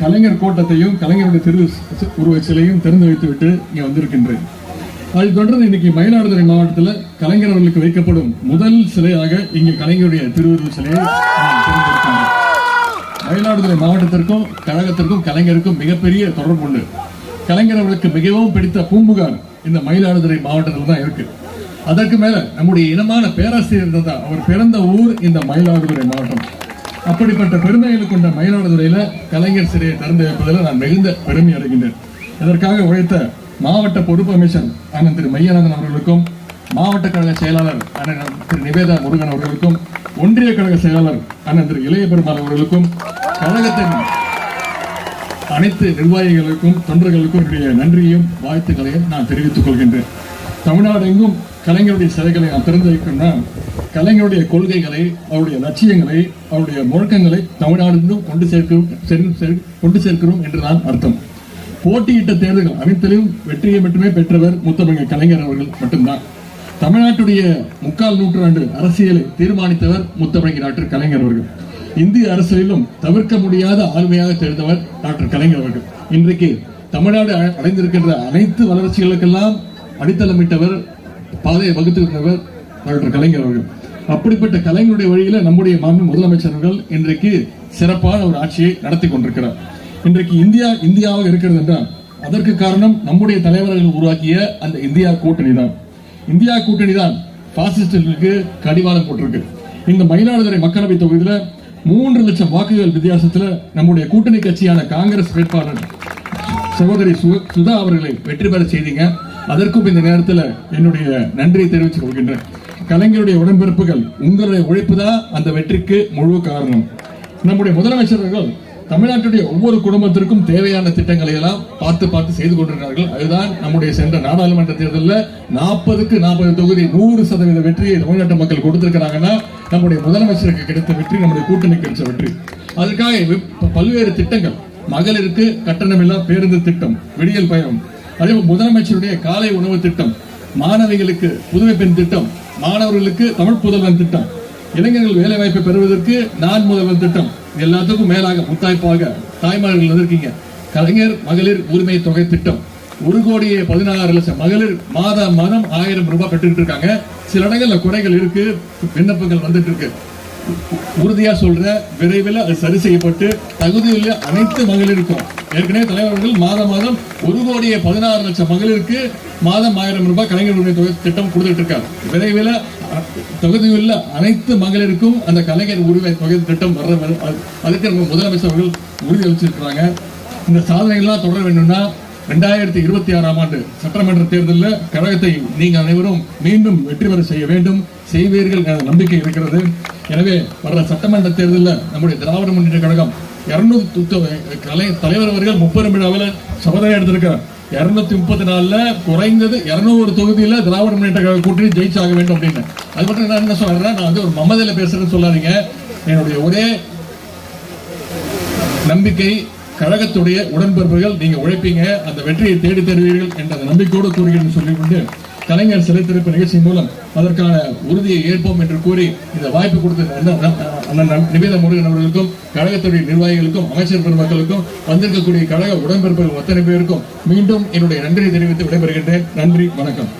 கலைஞர் கோட்டத்தையும் கலைஞருடைய திரு உருவச் சிலையும் திறந்து வைத்துவிட்டு இங்கே வந்திருக்கின்றேன். அதைத் தொடர்ந்து இன்னைக்கு மயிலாடுதுறை மாவட்டத்தில் கலைஞர் அவர்களுக்கு வைக்கப்படும் முதல் சிலையாக இங்கே கலைஞருடைய திருவுருவ சிலையை மயிலாடுதுறை மாவட்டத்திற்கும் கழகத்திற்கும் கலைஞருக்கும் மிகப்பெரிய தொடர்பு உண்டு. கலைஞர் அவர்களுக்கு மிகவும் பிடித்த பூம்புகார் இந்த மயிலாடுதுறை மாவட்டத்தில் தான் இருக்கு. அதற்கு மேல நம்முடைய இனமான பேராசிரியர் தான் அவர் பிறந்த ஊர் இந்த மயிலாடுதுறை மாவட்டம். அப்படிப்பட்ட பெருமைகளை கொண்ட மயிலாடுதுறையில் கலைஞர் சிலையை திறந்து வைப்பதில் நான் மிகுந்த பெருமை அடைகின்றேன். இதற்காக உழைத்த மாவட்ட பொறுப்பு அமைச்சர் அண்ணன் திரு மையநாதன் அவர்களுக்கும் மாவட்ட கழக செயலாளர் அண்ணன் திரு நிவேதா முருகன் அவர்களுக்கும் ஒன்றிய கழக செயலாளர் அண்ணன் திரு இளைய பெருமாள் அவர்களுக்கும் கழகத்தின் அனைத்து நிர்வாகிகளுக்கும் தொண்டர்களுக்கும் என்னுடைய நன்றியையும் வாழ்த்துக்களையும் நான் தெரிவித்துக் கொள்கின்றேன். தமிழ்நாடு எங்கும் கலைஞருடைய சிலைகளை நான் திறந்து வைக்கணும்னா கலைஞருடைய கொள்கைகளை அவருடைய லட்சியங்களை அவருடைய முழக்கங்களை தமிழ்நாடு கொண்டு சேர்க்கிறோம் கொண்டு சேர்க்கிறோம் என்றுதான் அர்த்தம். போட்டியிட்ட தேர்தல்கள் அனைத்திலும் வெற்றியை மட்டுமே பெற்றவர் முத்தமிழ் கலைஞர் அவர்கள் மட்டும்தான். தமிழ்நாட்டுடைய முக்கால் நூற்றாண்டு அரசியலை தீர்மானித்தவர் முத்தமிழ் டாக்டர் கலைஞர் அவர்கள். இந்திய அரசியலிலும் தவிர்க்க முடியாத ஆளுமையாக தெரிந்தவர் டாக்டர் கலைஞர் அவர்கள். இன்றைக்கு தமிழ்நாடு அடைந்திருக்கின்ற அனைத்து வளர்ச்சிகளுக்கெல்லாம் அடித்தளமிட்டவர் பாதையை வகுத்திருந்தவர் டாக்டர் கலைஞர் அவர்கள். அப்படிப்பட்ட கலைஞருடைய வழியில நம்முடைய மாண்பு முதலமைச்சர்கள் இன்றைக்கு சிறப்பான ஒரு ஆட்சியை நடத்தி கொண்டிருக்கிறார். இன்றைக்கு இந்தியா இந்தியாவாக இருக்கிறது என்றால் அதற்கு காரணம் நம்முடைய தலைவர்கள் உருவாக்கிய அந்த இந்தியா கூட்டணி தான். இந்தியா கூட்டணி தான் பாசிஸ்டுகளுக்கு கடிவாளம் போட்டிருக்கு. இந்த மயிலாடுதுறை மக்களவை தொகுதியில மூன்று லட்சம் வாக்குகள் வித்தியாசத்துல நம்முடைய கூட்டணி கட்சியான காங்கிரஸ் வேட்பாளர் சகோதரி சுதா அவர்களை வெற்றி பெற செய்தீங்க. அதற்கும் இந்த நேரத்தில் என்னுடைய நன்றியை தெரிவித்துக் கொள்கின்றேன். கலைஞருடைய உடன்பிறப்புகள் உங்களுடைய உழைப்பு தான் அந்த வெற்றிக்கு முழு காரணம். நம்முடைய முதலமைச்சர்கள் தமிழ்நாட்டுடைய ஒவ்வொரு குடும்பத்திற்கும் தேவையான திட்டங்களை எல்லாம் பார்த்து பார்த்து செய்து கொண்டிருக்கிறார்கள். அதுதான் நம்முடைய சென்ற நாடாளுமன்ற தேர்தலில் நாற்பதுக்கு நாற்பது தொகுதி நூறு சதவீத வெற்றியை தமிழ்நாட்டு மக்கள் கொடுத்திருக்கிறாங்கன்னா நம்முடைய முதலமைச்சருக்கு கிடைத்த வெற்றி நம்முடைய கூட்டணிக்கு கிடைச்ச வெற்றி. அதற்காக பல்வேறு திட்டங்கள். மகளிருக்கு கட்டணமில்லா பேருந்து திட்டம் விடியல் பயணம். அதே முதலமைச்சருடைய காலை உணவு திட்டம். மாணவிகளுக்கு புதுமை பெண் திட்டம் மாணவர்களுக்கு தமிழ் புதல்வன் திட்டம் இளைஞர்கள் வேலை வாய்ப்பை பெறுவதற்கு நான் முதல்வன் திட்டம். எல்லாத்துக்கும் மேலாக முத்தாய்ப்பாக தாய்மார்கள் வந்திருக்கீங்க. கலைஞர் மகளிர் உரிமை தொகை திட்டம். ஒரு கோடியே பதினாறு லட்சம் மகளிர் மாத மாதம் ஆயிரம் ரூபாய் பெற்றுக்கிட்டு இருக்காங்க. சில இடங்கள்ல குறைகள் இருக்கு விண்ணப்பங்கள் வந்துட்டு இருக்கு. உறுதியா சொல்ற விரைவில் அது சரி செய்யப்பட்டு தகுதியுள்ள அனைத்து மகளிருக்கும். ஏற்கனவே தலைவர்கள் மாதம் மாதம் ஒரு கோடியே பதினாறு லட்சம் மகளிருக்கு மாதம் ஆயிரம் ரூபாய் கலைஞர் உரிமை தொகை திட்டம் கொடுத்துட்டு இருக்காங்க. விரைவில் அ- தகுதியுள்ள அனைத்து மகளிருக்கும் அந்த கலைஞர் உரிமை தொகை திட்டம் வர அதுக்கு நம்ம முதலமைச்சர் அவர்கள் உறுதி அளிச்சிருக்கிறாங்க. இந்த சாதனைகள்லாம் தொடர வேண்டும்னா ரெண்டாயிரத்தி இருபத்தி ஆறாம் ஆண்டு சட்டமன்ற தேர்தலில் கழகத்தை நீங்கள் அனைவரும் மீண்டும் வெற்றி பெற செய்ய வேண்டும். செய்வீர்கள் என நம்பிக்கை இருக்கிறது. எனவே வர்ற சட்டமன்ற தேர்தலில் நம்முடைய திராவிட முன்னேற்ற கழகம் இரநூத்தி கலை தலைவர் அவர்கள் முப்பெரும் விழாவில் சபதம் எடுத்திருக்கிறார். இரநூத்தி முப்பத்தி நாலில் குறைந்தது இரநூறு தொகுதியில் திராவிட முன்னேற்ற கழக கூட்டணி ஜெயிச்சாக வேண்டும் அப்படின்னு. அது மட்டும் நான் என்ன சொல்றேன் நான் வந்து ஒரு மமதையில பேசுறேன்னு சொல்லாதீங்க. என்னுடைய ஒரே நம்பிக்கை கழகத்துடைய உடன்பிறப்புகள் நீங்கள் உழைப்பீங்க. அந்த வெற்றியை தேடி தருவீர்கள் என்ற நம்பிக்கையோடு கூறுகிறேன் சொல்லிக்கொண்டு கலைஞர் சிலை திறப்பு நிகழ்ச்சி மூலம் அதற்கான உறுதியை ஏற்போம் என்று கூறி இந்த வாய்ப்பு கொடுத்த நிவேத முருகன் அவர்களுக்கும் கழகத்துடைய நிர்வாகிகளுக்கும் அமைச்சர் பெருமக்களுக்கும் வந்திருக்கக்கூடிய கழக உடன்பிறப்புகள் அத்தனை பேருக்கும் மீண்டும் என்னுடைய நன்றியை தெரிவித்து விடைபெறுகின்றேன். நன்றி வணக்கம்.